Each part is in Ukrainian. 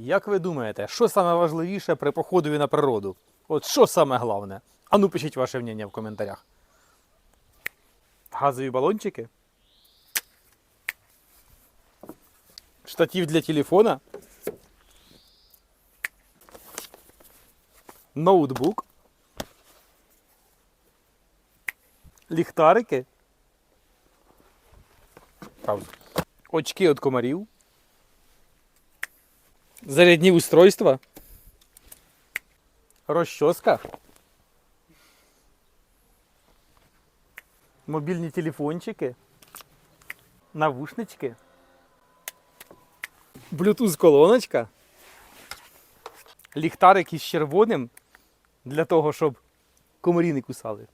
Як ви думаєте, що саме важливіше при походові на природу? От що саме головне? А ну пишіть ваше мнення в коментарях. Газові балончики? Штатив для телефона? Ноутбук? Ліхтарики? Пауза. Очки від комарів? Зарядні устройства? Розчоска? Мобільні телефончики? Навушнички? Bluetooth колоночка? Ліхтарик із червоним для того, щоб комарі не кусали.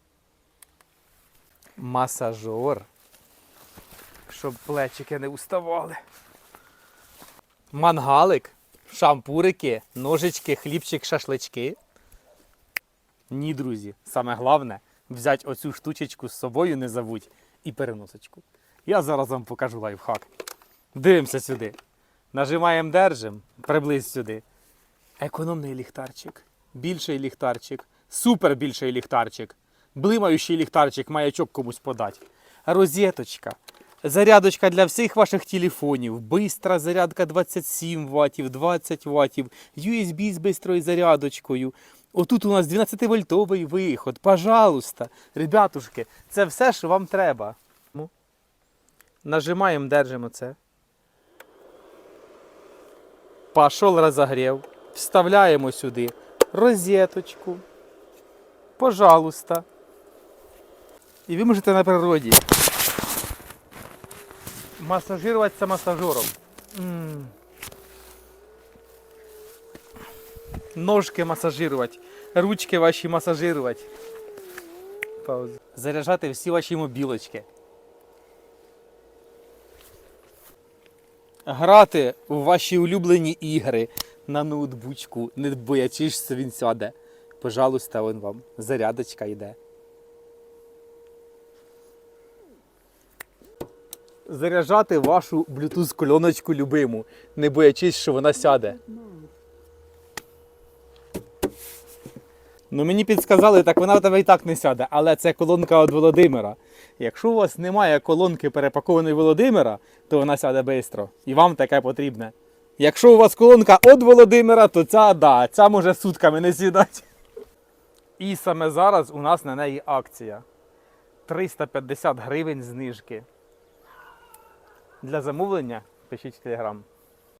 Масажор. Щоб плечики не уставали. Мангалик, шампурики, ножички, хлібчик, шашлички. Ні, друзі, саме головне взяти оцю штучечку з собою, не забудь, і переносочку. Я зараз вам покажу лайфхак. Дивимося сюди. Нажимаємо держим, приблизь сюди. Економний ліхтарчик, більший ліхтарчик, супер більший ліхтарчик, блимаючий ліхтарчик, маячок комусь подати. Розеточка, зарядочка для всіх ваших телефонів, бистра зарядка 27 Вт, 20 Вт, USB з бистрою зарядочкою. Отут у нас 12-вольтовий виход. Пожалуйста, ребятушки, це все, що вам треба. Нажимаємо, держимо це. Пошел розогрів. Вставляємо сюди розеточку. Пожалуйста. І ви можете на природі. Масажируватися масажером. М. Ножки масажирувати, ручки ваші масажирувати. Пауза. Заряджати всі ваші мобілочки. Грати у ваші улюблені ігри на ноутбучку, не боячись, що він сяде. Пожалуйста, он вам. Зарядочка йде. Заряджати вашу Bluetooth кольоночку любиму, не боячись, що вона сяде. Ну мені підсказали, так вона в тебе і так не сяде, але це колонка від Володимира. Якщо у вас немає колонки перепакованої Володимира, то вона сяде швидко. І вам таке потрібне. Якщо у вас колонка від Володимира, то ця да, ця може сутками не сідати. І саме зараз у нас на неї акція. 350 гривень знижки. Для замовлення пишіть в телеграм.